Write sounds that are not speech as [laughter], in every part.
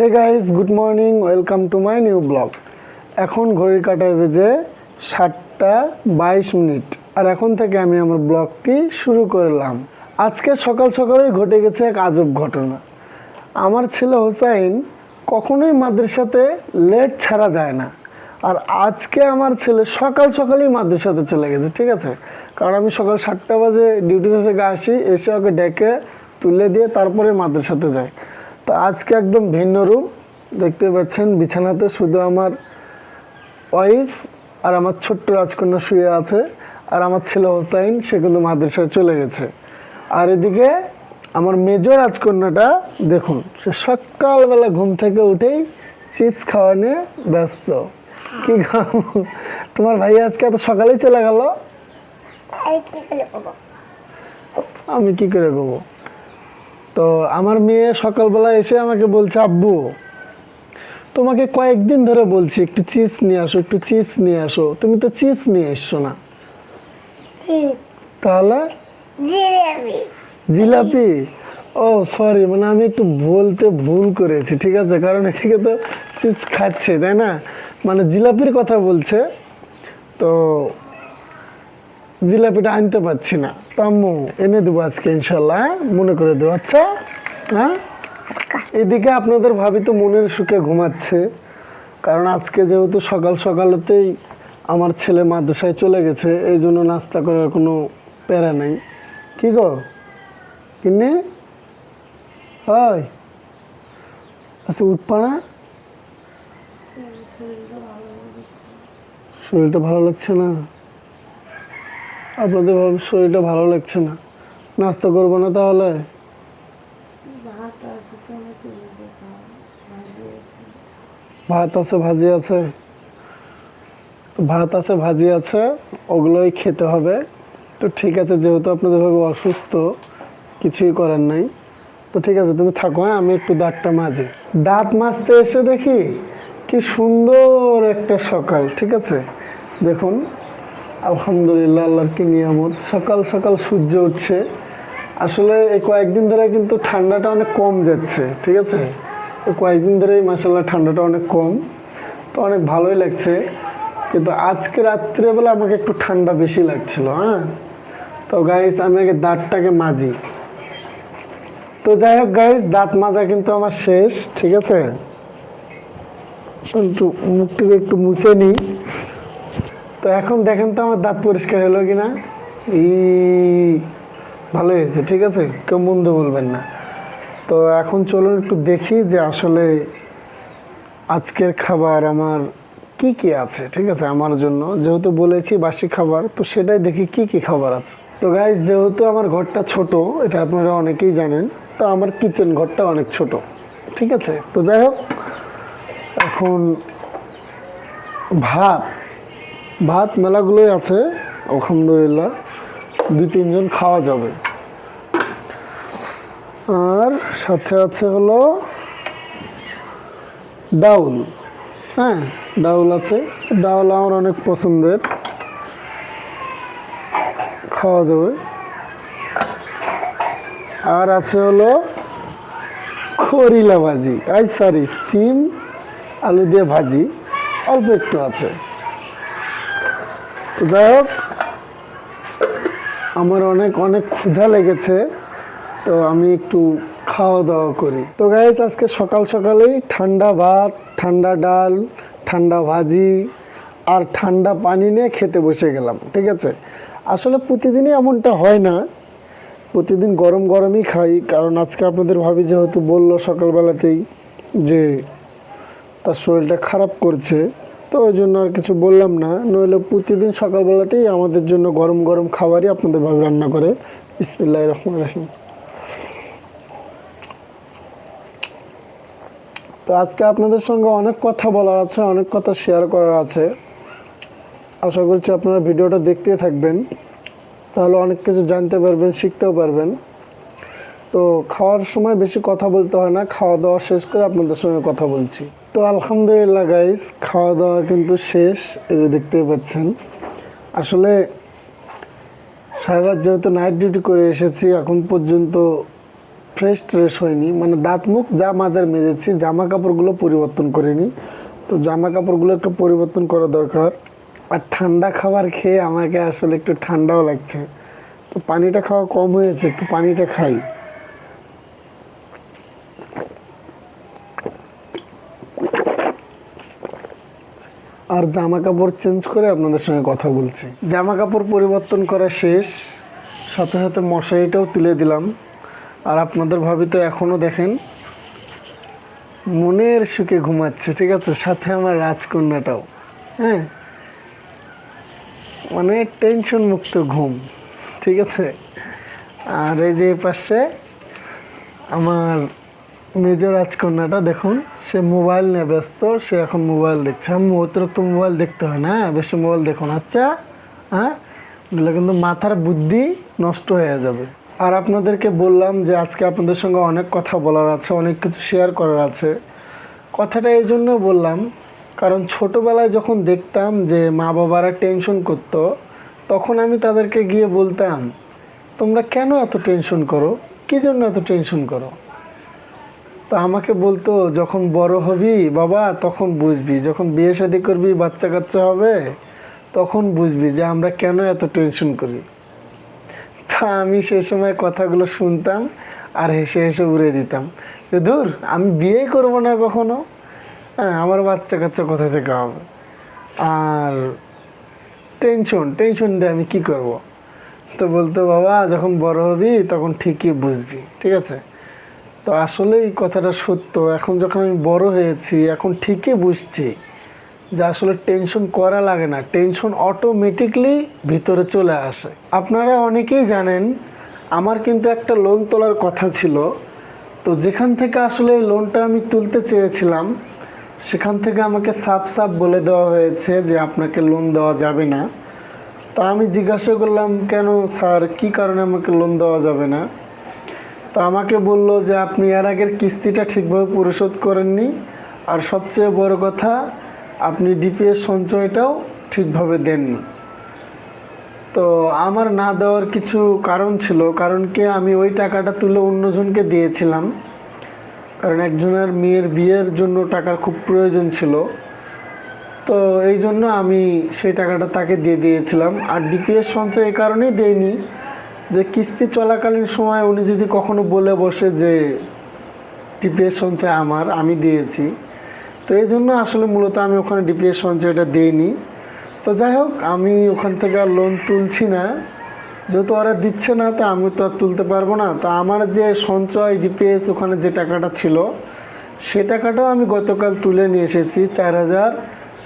Hey guys good morning welcome to my new blog এখন ঘড়ির কাটায় বেজে সাতটা বাইশ মিনিট। আর এখন থেকে আমি আমার ব্লগটি শুরু করলাম। আজকে সকাল সকালেই ঘটে গেছে এক আজব ঘটনা। আমার ছেলে হোসাইন কখনোই মাদ্রাসাতে লেট ছাড়া যায় না। আর আজকে আমার ছেলে সকাল সকালেই মাদ্রাসাতে চলে গেছে, ঠিক আছে? কারণ আমি সকাল সাতটা বাজে ডিউটিতে থেকে আসি, এসে ওকে ডেকে তুলে দিয়ে তারপরে মাদ্রাসাতে যাই। তো আজকে একদম ভিন্ন রূপ। দেখতে পাচ্ছেন বিছানাতে শুধু আমার ওয়াইফ আর আমার ছোট্ট রাজকন্যা শুয়ে আছে আর আমার ছেলে হোসাইন সে কিন্তু মাদ্রাসায় চলে গেছে। আর এদিকে আমার মেজর রাজকন্যাটা দেখুন সে সকালবেলা ঘুম থেকে উঠেই চিপস খাওয়া নিয়ে ব্যস্ত। কি তোমার ভাই আজকে এত সকালেই চলে গেল? আমি কি করে করব তো আমার মেয়ে সকালবেলা এসে আমাকে বলছে আব্বু তোমাকে কয়েকদিন ধরে বলছি একটু চিপস নিয়ে আসো একটু চিপস নিয়ে আসো। তুমি তো চিপস নিয়ে এসছো না? তাহলে? জিলাপি। ও সরি মানে আমি একটু বলতে ভুল করেছি ঠিক আছে? কারণ এদিকে তো চিপস খাচ্ছে তাই না? মানে জিলাপির কথা বলছে। তো জিলাপিটা আনতে পারছি না। তো আম্মু এনে দেবো আজকে ইনশাল্লাহ হ্যাঁ? মনে করে দেবো আচ্ছা? হ্যাঁ? এদিকে আপনাদের ভাবি তো মনের সুখে ঘুমাচ্ছে। কারণ আজকে যেহেতু সকাল সকালেতেই আমার ছেলে মাদ্রাসায় চলে গেছে এই জন্য নাস্তা করার কোনো প্যারা নেই। কি গো? কিনে হয় আচ্ছা উঠপা না। শরীরটা ভালো লাগছে না? আপনাদের শরীরটা ভালো লাগছে না। নাস্তা করব না তাহলে? ভাত আছে, ভাজি আছে। ভাত আছে, ভাজি আছে, ওগুলোই খেতে হবে। তো ঠিক আছে, যেহেতু আপনাদের ভাবে অসুস্থ, কিছুই করার নাই। তো ঠিক আছে, তুমি থাকো হ্যাঁ? আমি একটু দাঁতটা মাজি। দাঁত মাজতে এসে দেখি কি সুন্দর একটা সকাল, ঠিক আছে? দেখুন আলহামদুলিল্লাহ আল্লাহর কি নিয়ামত। সকাল সকাল সূর্য উঠছে। আসলে এই কয়েকদিন ধরে কিন্তু ঠান্ডাটা অনেক কম যাচ্ছে ঠিক আছে? কয়েকদিন ধরেই মাসাল্লাহ ঠান্ডাটা অনেক কম। তো অনেক ভালোই লাগছে। কিন্তু আজকে রাত্রেবেলা আমাকে একটু ঠান্ডা বেশি লাগছিল হ্যাঁ? তো গাইস আমি আগে দাঁতটাকে মাজি। তো যাই হোক গাইস দাঁত মাজা কিন্তু আমার শেষ ঠিক আছে? একটু মুখটিকে একটু মুছে নিই। তো এখন দেখেন তো আমার দাঁত পরিষ্কার হলো কিনা। ই ভালো হয়েছে, ঠিক আছে? কেউ মন্দ বলবেন না। তো এখন চলুন একটু দেখি যে আসলে আজকের খাবার আমার কি কি আছে, ঠিক আছে, আমার জন্য। যেহেতু বলেছি বাসি খাবার, তো সেটাই দেখি কি কি খাবার আছে। তো গাইজ যেহেতু আমার ঘরটা ছোট, এটা আপনারা অনেকেই জানেন, তো আমার কিচেন ঘরটা অনেক ছোট, ঠিক আছে? তো যাই হোক, এখন ভাত ভাত মেলাগুলোই আছে, আলহামদুলিল্লাহ। দুই, তিনজন খাওয়া যাবে। আর সাথে আছে হলো ডাউল। হ্যাঁ ডাউল আছে। ডাউল আমার অনেক পছন্দের। খাওয়া যাবে। আর আছে হলো খরিলা ভাজি। আই সরি সিম, আলু দিয়ে ভাজি। অল্প একটু আছে। তো যাই হোক আমার অনেক অনেক ক্ষুধা লেগেছে, তো আমি একটু খাওয়া দাওয়া করি। তো গাইজ আজকে সকাল সকালেই ঠান্ডা ভাত, ঠান্ডা ডাল, ঠান্ডা ভাজি আর ঠান্ডা পানি নিয়ে খেতে বসে গেলাম, ঠিক আছে? আসলে প্রতিদিনই এমনটা হয় না। প্রতিদিন গরম গরমই খাই, কারণ আজকে আপনাদের ভাবি যেহেতু বলল সকালবেলাতেই যে তার শরীরটা খারাপ করছে তো ওই জন্য আর কিছু বললাম না। নইলে প্রতিদিন সকালবেলাতেই আমাদের জন্য গরম গরম খাবারই আপনাদের ভাবে রান্না করে। ইসমিল্লাহ রহমান রাহিম। তো আজকে আপনাদের সঙ্গে অনেক কথা বলার আছে, অনেক কথা শেয়ার করার আছে। আশা করছি আপনারা ভিডিওটা দেখতেই থাকবেন। তাহলে অনেক কিছু জানতে পারবেন, শিখতেও পারবেন। তো খাওয়ার সময় বেশি কথা বলতে হয় না খাওয়া দাওয়া শেষ করে আপনাদের সঙ্গে কথা বলছি। তো আলহামদুলিল্লাহ গাইজ খাওয়া দাওয়া কিন্তু শেষ, এই যে দেখতেই পাচ্ছেন। আসলে সারা রাত যেহেতু নাইট ডিউটি করে এসেছি, এখন পর্যন্ত ফ্রেশ ট্রেশ হয়নি। মানে দাঁত মুখ যা মাজার মেজেছি, জামা কাপড়গুলো পরিবর্তন করিনি। তো জামা কাপড়গুলো একটু পরিবর্তন করা দরকার। আর ঠান্ডা খাবার খেয়ে আমাকে আসলে একটু ঠান্ডাও লাগছে। তো পানিটা খাওয়া কম হয়েছে, একটু পানিটা খাই। আর জামা কাপড় চেঞ্জ করে আপনাদের সঙ্গে কথা বলছি। জামা কাপড় পরিবর্তন করা শেষ, সাথে সাথে মশারিটাও তুলে দিলাম। আর আপনাদের ভাবি তো এখনও দেখেন, মনের সুখে ঘুমাচ্ছে, ঠিক আছে? সাথে আমার রাজকন্যাটাও হ্যাঁ? মানে টেনশন মুক্ত ঘুম, ঠিক আছে? আর এই যে পাশে আমার মেজ রাজকন্যাটা দেখুন, সে মোবাইল নিয়ে ব্যস্ত, সে এখন মোবাইল দেখছে। আমি অতিরিক্ত মোবাইল দেখতে হয় না বেশি মোবাইল দেখুন আচ্ছা? হ্যাঁ? দিলে কিন্তু মাথার বুদ্ধি নষ্ট হয়ে যাবে। আর আপনাদেরকে বললাম যে আজকে আপনাদের সঙ্গে অনেক কথা বলার আছে, অনেক কিছু শেয়ার করার আছে। কথাটা এই জন্য বললাম, কারণ ছোটোবেলায় যখন দেখতাম যে মা বাবারা টেনশন করতো, তখন আমি তাদেরকে গিয়ে বলতাম, তোমরা কেন এত টেনশন করো? কী জন্য এত টেনশন করো? তো আমাকে বলতো, যখন বড় হবি বাবা, তখন বুঝবি। যখন বিয়ে শাদি করবি, বাচ্চা কাচ্চা হবে, তখন বুঝবি যে আমরা কেন এত টেনশন করি। তা আমি সে সময় কথাগুলো শুনতাম আর হেসে হেসে উড়ে দিতাম। যে, ধুর, আমি বিয়েই করব না কখনো। হ্যাঁ আমার বাচ্চা কাচ্চা কোথা থেকে হবে? আর টেনশন টেনশন দিয়ে আমি কি করব? তো বলতো, বাবা, যখন বড় হবি, তখন ঠিকই বুঝবি। ঠিক আছে? তো আসলে এই কথাটা সত্য। এখন যখন আমি বড় হয়েছি, এখন ঠিকই বুঝছি যে আসলে টেনশন করা লাগে না। টেনশন অটোমেটিকলি ভিতরে চলে আসে। আপনারা অনেকেই জানেন, আমার কিন্তু একটা লোন তোলার কথা ছিল। তো যেখান থেকে আসলে এই লোনটা আমি তুলতে চেয়েছিলাম, সেখান থেকে আমাকে সাফ সাফ বলে দেওয়া হয়েছে যে আপনাকে লোন দেওয়া যাবে না। তো আমি জিজ্ঞাসা করলাম, কেন স্যার? কী কারণে আমাকে লোন দেওয়া যাবে না? তো আমাকে বলল যে আপনি এর আগের কিস্তিটা ঠিকভাবে পরিশোধ করেননি। আর সবচেয়ে বড় কথা, আপনি ডিপিএস সঞ্চয়টাও ঠিকভাবে দেননি। তো আমার না দেওয়ার কিছু কারণ ছিল, কারণ কি আমি ওই টাকাটা তুলে অন্যজনকে দিয়েছিলাম। কারণ একজনের মেয়ের বিয়ের জন্য টাকার খুব প্রয়োজন ছিল। তো এই জন্য আমি সেই টাকাটা তাকে দিয়ে দিয়েছিলাম। আর ডিপিএস সঞ্চয় এই কারণেই দেয়নি। যে কিস্তি চলাকালীন সময় উনি যদি কখনো বলে বসে যে ডিপিএস সঞ্চয় আমার, আমি দিয়েছি, তো এই জন্য আসলে মূলত আমি ওখানে ডিপিএস সঞ্চয়টা দিইনি। তো যাই হোক, আমি ওখান থেকে আর লোন তুলছি না। যেহেতু ওরা দিচ্ছে না, তো আমি তো আর তুলতে পারব না। তো আমার যে সঞ্চয় ডিপিএস ওখানে যে টাকাটা ছিল, সে টাকাটাও আমি গতকাল তুলে নিয়ে এসেছি। চার হাজার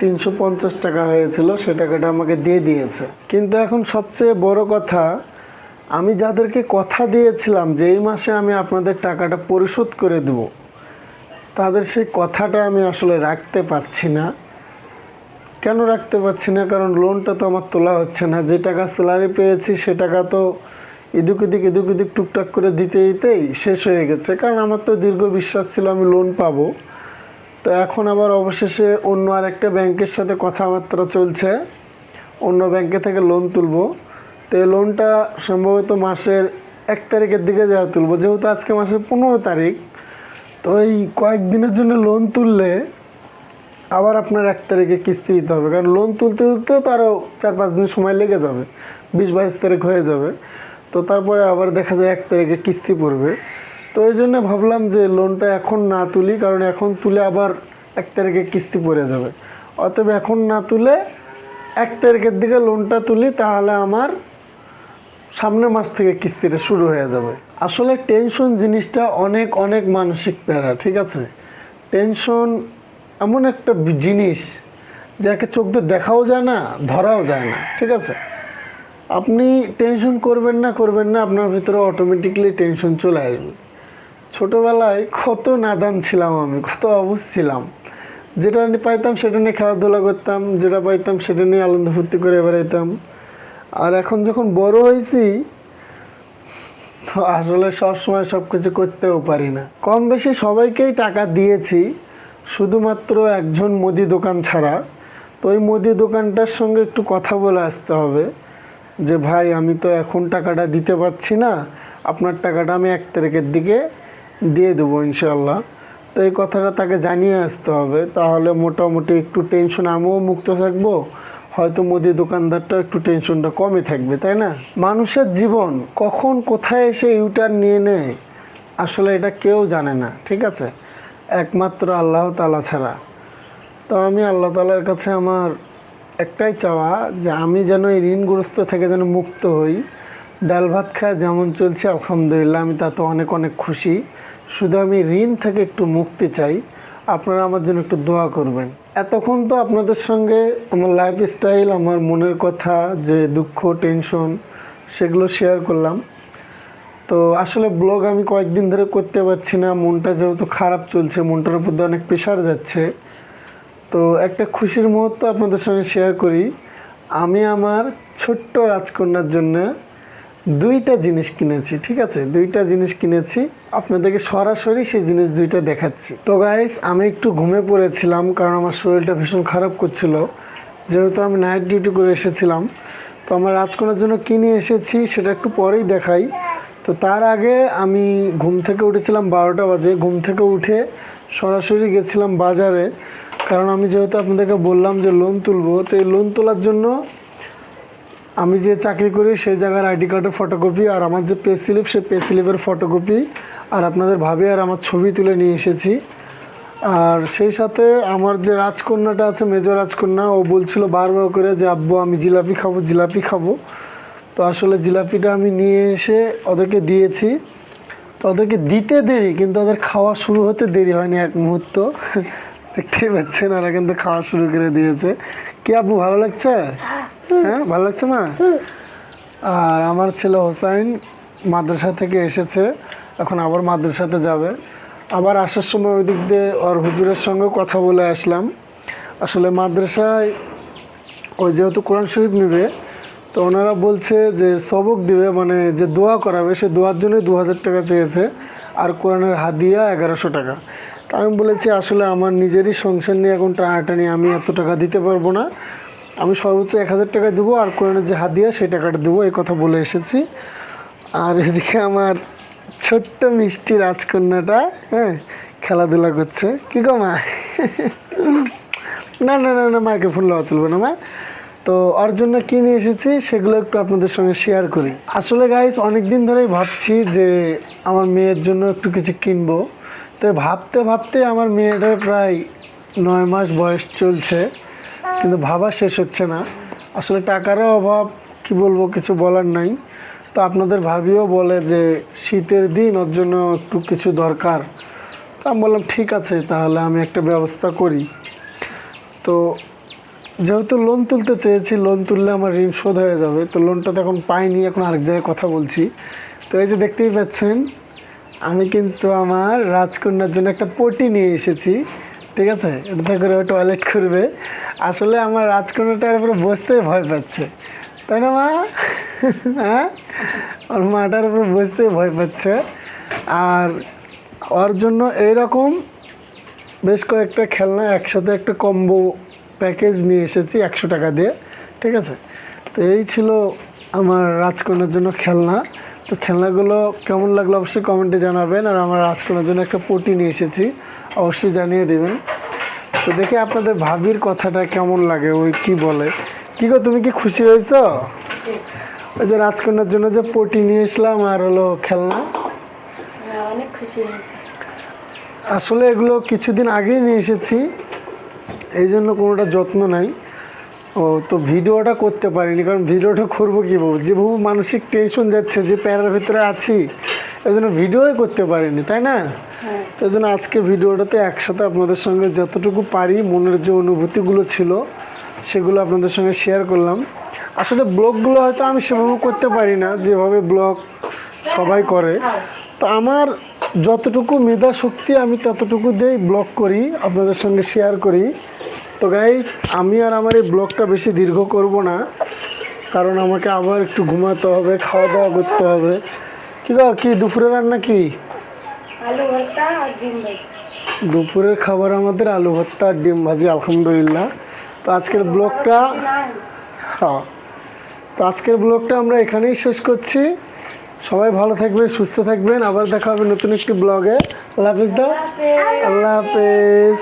তিনশো পঞ্চাশ টাকা হয়েছিল, সে টাকাটা আমাকে দিয়ে দিয়েছে। কিন্তু এখন সবচেয়ে বড় কথা আমি যাদেরকে কথা দিয়েছিলাম যে এই মাসে আমি আপনাদের টাকাটা পরিশোধ করে দেব, তাদের সেই কথাটা আমি আসলে রাখতে পারছি না। কেন রাখতে পারছি না? কারণ লোনটা তো আমার তোলা হচ্ছে না। যে টাকা স্যালারি পেয়েছি, সে টাকা তো এদিক এদিক এদিক এদিক টুকটাক করে দিতে দিতেই শেষ হয়ে গেছে। কারণ আমার তো দীর্ঘ বিশ্বাস ছিল আমি লোন পাবো। তো এখন আবার অবশেষে অন্য আরেকটা ব্যাংকের সাথে কথাবার্তা চলছে। অন্য ব্যাংকে থেকে লোন তুলবো। তো এই লোনটা সম্ভবত মাসের এক তারিখের দিকে যা তুলবো, যেহেতু আজকে মাসের পনেরো তারিখ, তো এই কয়েকদিনের জন্য লোন তুললে আবার আপনার এক তারিখে কিস্তি দিতে হবে। কারণ লোন তুলতে তুলতে তো আরও চার পাঁচ দিন সময় লেগে যাবে, বিশ বাইশ তারিখ হয়ে যাবে। তো তারপরে আবার দেখা যায় এক তারিখে কিস্তি পড়বে। তো এই জন্য ভাবলাম যে লোনটা এখন না তুলি, কারণ এখন তুলে আবার এক তারিখে কিস্তি পড়ে যাবে। অতএব এখন না তুলে এক তারিখের দিকে লোনটা তুলি, তাহলে আমার সামনের মাস থেকে কিস্তিটা শুরু হয়ে যাবে। আসলে টেনশন জিনিসটা অনেক অনেক মানসিক প্যারা, ঠিক আছে? টেনশন এমন একটা জিনিস যাকে চোখ দিয়ে দেখাও যায় না, ধরাও যায় না, ঠিক আছে? আপনি টেনশন করবেন না করবেন না, আপনার ভিতরে অটোমেটিকলি টেনশন চলে আসবে। ছোটোবেলায় কত নাদান ছিলাম আমি, কত অবুঝ ছিলাম। যেটা পাইতাম সেটা নিয়ে খেলাধুলা করতাম, যেটা পাইতাম সেটা নিয়ে আনন্দ ফুর্তি করে বেড়াইতাম। আর এখন যখন বড় হয়েছি তো আসলে সব সময় সব কিছু করতেও পারি না। কম বেশি সবাইকেই টাকা দিয়েছি, শুধুমাত্র একজন মুদি দোকান ছাড়া। তো ওই মুদি দোকানটার সঙ্গে একটু কথা বলে আসতে হবে যে, ভাই, আমি তো এখন টাকাটা দিতে পারছি না। আপনার টাকাটা আমি এক তারিখের দিকে দিয়ে দেবো ইনশাল্লাহ তো এই কথাটা তাকে জানিয়ে আসতে হবে। তাহলে মোটামুটি একটু টেনশন, আমিও মুক্ত থাকব। হয়তো মুদি দোকানদারটা একটু টেনশনটা কমে থাকবে, তাই না? মানুষের জীবন কখন কোথায় এসে ইউটার নিয়ে নেয়, আসলে এটা কেউ জানে না, ঠিক আছে? একমাত্র আল্লাহ তালা ছাড়া। তো আমি আল্লাহ তালার কাছে আমার একটাই চাওয়া যে আমি যেন এই ঋণগ্রস্ত থেকে যেন মুক্ত হই। ডাল ভাত খায় যেমন চলছে, আলহামদুলিল্লাহ, আমি তাতে অনেক অনেক খুশি। শুধু আমি ঋণ থেকে একটু মুক্তি চাই আপনারা আমার জন্য একটু দোয়া করবেন। এতক্ষণ তো আপনাদের সঙ্গে আমার লাইফ স্টাইল আমার মনের কথা, যে দুঃখ টেনশন সেগুলো শেয়ার করলাম। তো আসলে ব্লগ আমি কয়েকদিন ধরে করতে পারছি না, মনটা যেহেতু খারাপ চলছে, মনটার উপর অনেক প্রেশার যাচ্ছে। তো একটা খুশির মুহূর্ত আপনাদের সঙ্গে শেয়ার করি। আমি আমার ছোট্ট রাজকন্যার জন্য দুইটা জিনিস কিনেছি, ঠিক আছে? দুইটা জিনিস কিনেছি। আপনাদেরকে সরাসরি সেই জিনিস দুইটা দেখাচ্ছি। তো গাইস আমি একটু ঘুমে পড়েছিলাম কারণ আমার শরীরটা ভীষণ খারাপ করছিল। যেহেতু আমি নাইট ডিউটি করে এসেছিলাম, তো আমার রাজকন্যার জন্য কিনে এসেছি সেটা একটু পরেই দেখাই। তো তার আগে আমি ঘুম থেকে উঠেছিলাম বারোটা বাজে। ঘুম থেকে উঠে সরাসরি গেছিলাম বাজারে। কারণ আমি যেহেতু আপনাদেরকে বললাম যে লোন তুলবো, তো এই লোন তোলার জন্য আমি যে চাকরি করি সেই জায়গার আইডি কার্ডের ফটোকপি আর আমার যে পে স্লিপ সেই পে স্লিপের ফটোকপি আর আপনাদের ভাবে আর আমার ছবি তুলে নিয়ে এসেছি। আর সেই সাথে আমার যে রাজকন্যাটা আছে মেজর রাজকন্যা, ও বলছিল বারবার করে যে, আব্বু, আমি জিলাপি খাব জিলাপি খাব। তো আসলে জিলাপিটা আমি নিয়ে এসে ওদেরকে দিয়েছি। তো ওদেরকে দিতে দেরি, কিন্তু ওদের খাওয়া শুরু হতে দেরি হয়নি এক মুহূর্ত। [laughs] দেখতেই পাচ্ছেন, ওরা কিন্তু খাওয়া শুরু করে দিয়েছে। কি আব্বু, ভালো লাগছে? হ্যাঁ ভালো লাগছে মা? আর আমার ছেলে হোসাইন মাদ্রাসা থেকে এসেছে এখন আবার মাদ্রাসাতে যাবে। আবার আসার সময় ওই দিক দিয়ে ওর হুজুরের সঙ্গে কথা বলে আসলাম। আসলে মাদ্রাসায় ওই যেহেতু কোরআন শরীফ নেবে তো ওনারা বলছে যে সবক দিবে মানে যে দোয়া করাবে সে দোয়ার জন্যই দু হাজার টাকা চেয়েছে আর কোরআনের হাদিয়া এগারোশো টাকা। তা আমি বলেছি আসলে আমার নিজেরই সংসার নিয়ে এখন টানাটানি আমি এত টাকা দিতে পারব না। আমি সর্বোচ্চ এক হাজার টাকা দেবো আর কোরআনের যে হাদিয়া, সেই টাকাটা দেবো, এই কথা বলে এসেছি। আর এদিকে আমার ছোট্ট মিষ্টি রাজকন্যাটা হ্যাঁ খেলাধুলা করছে। কী গো মা? না না না না, মাকে ফুল দেওয়া চলবে না মা। তো ওর জন্য কী নিয়ে এসেছি, সেগুলো একটু আপনাদের সঙ্গে শেয়ার করি। আসলে গাইস অনেক দিন ধরেই ভাবছি যে আমার মেয়ের জন্য একটু কিছু কিনবো। তো ভাবতে ভাবতে আমার মেয়েটার প্রায় নয় মাস বয়স চলছে। কিন্তু ভাবা শেষ হচ্ছে না। আসলে টাকারও অভাব, কি বলব, কিছু বলার নাই। তো আপনাদের ভাবিও বলে যে শীতের দিন, ওর জন্য একটু কিছু দরকার। তো আমি বললাম, ঠিক আছে, তাহলে আমি একটা ব্যবস্থা করি। তো যেহেতু লোন তুলতে চেয়েছি লোন তুললে আমার ঋণ শোধ হয়ে যাবে। তো লোনটা তো এখন পাইনি, এখন আরেক জায়গায় কথা বলছি। তো এই যে দেখতেই পাচ্ছেন, আমি কিন্তু আমার রাজকন্যার জন্য একটা পটি নিয়ে এসেছি। ঠিক আছে? এটা করে টয়লেট করবে আসলে আমার রাজকন্যাটার উপরে বসতেই ভয় পাচ্ছে। তাই না মা? [laughs] হ্যাঁ? ওর মাটার উপরে বসতেই ভয় পাচ্ছে। আর ওর জন্য এইরকম বেশ কয়েকটা খেলনা একসাথে একটা কম্বো প্যাকেজ নিয়ে এসেছি একশো টাকা দিয়ে। ঠিক আছে? তো এই ছিল আমার রাজকন্যার জন্য খেলনা। তো খেলনাগুলো কেমন লাগল অবশ্যই কমেন্টে জানাবেন। আর আমার রাজকন্যার জন্য একটা পটি নিয়ে এসেছি। অবশ্যই জানিয়ে দেবেন। তো দেখি আপনাদের ভাবির কথাটা কেমন লাগে ওই কি বলে। কি গো তুমি কি খুশি হয়েছ? ওই যে রাজকন্যার জন্য যে পটি নিয়ে এসলাম আর হলো খেলনা। হ্যাঁ অনেক খুশি আসলে এগুলো কিছুদিন আগেই নিয়ে এসেছি এই জন্য কোনোটা যত্ন নাই। ও তো ভিডিওটা করতে পারিনি কারণ ভিডিওটা করব কী বলব? যে বহু মানসিক টেনশন যাচ্ছে যে প্যারার ভিতরে আছি এই জন্য ভিডিওই করতে পারিনি তাই না? হ্যাঁ। এই জন্য আজকে ভিডিওটাতে একসাথে আপনাদের সঙ্গে যতটুকু পারি মনের যে অনুভূতিগুলো ছিল সেগুলো আপনাদের সঙ্গে শেয়ার করলাম। আসলে ব্লগগুলো হয়তো আমি সেভাবে করতে পারি না যেভাবে ব্লগ সবাই করে। তো আমার যতটুকু মেধা শক্তি আমি ততটুকু দিয়েই ব্লগ করি আপনাদের সঙ্গে শেয়ার করি। তো গাইজ আমি আর আমার এই ব্লগটা বেশি দীর্ঘ করব না কারণ আমাকে আবার একটু ঘুমাতে হবে খাওয়া দাওয়া করতে হবে। কি গো কি দুপুরে রান্না কি? আলু ভর্তা আর ডিম ভাজি। দুপুরের খাবার আমাদের আলু ভর্তা আর ডিম ভাজি আলহামদুলিল্লাহ। তো আজকের ব্লগটা হ্যাঁ। তো আজকের ব্লগটা আমরা এখানেই শেষ করছি। সবাই ভালো থাকবেন সুস্থ থাকবেন। আবার দেখা হবে নতুন একটি ব্লগে। আল্লাহ হাফিজ দাও। আল্লাহ হাফিজ।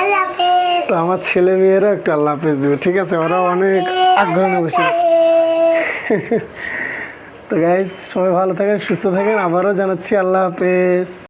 আল্লাহ হাফেজ। তো আমার ছেলে মেয়েরা একটু আল্লাহ হাফেজ দেবে, ঠিক আছে? ওরা অনেক আগ্রহ বসে তো গাইজ সবাই ভালো থাকেন, সুস্থ থাকেন। আবারও জানাচ্ছি আল্লাহ হাফেজ।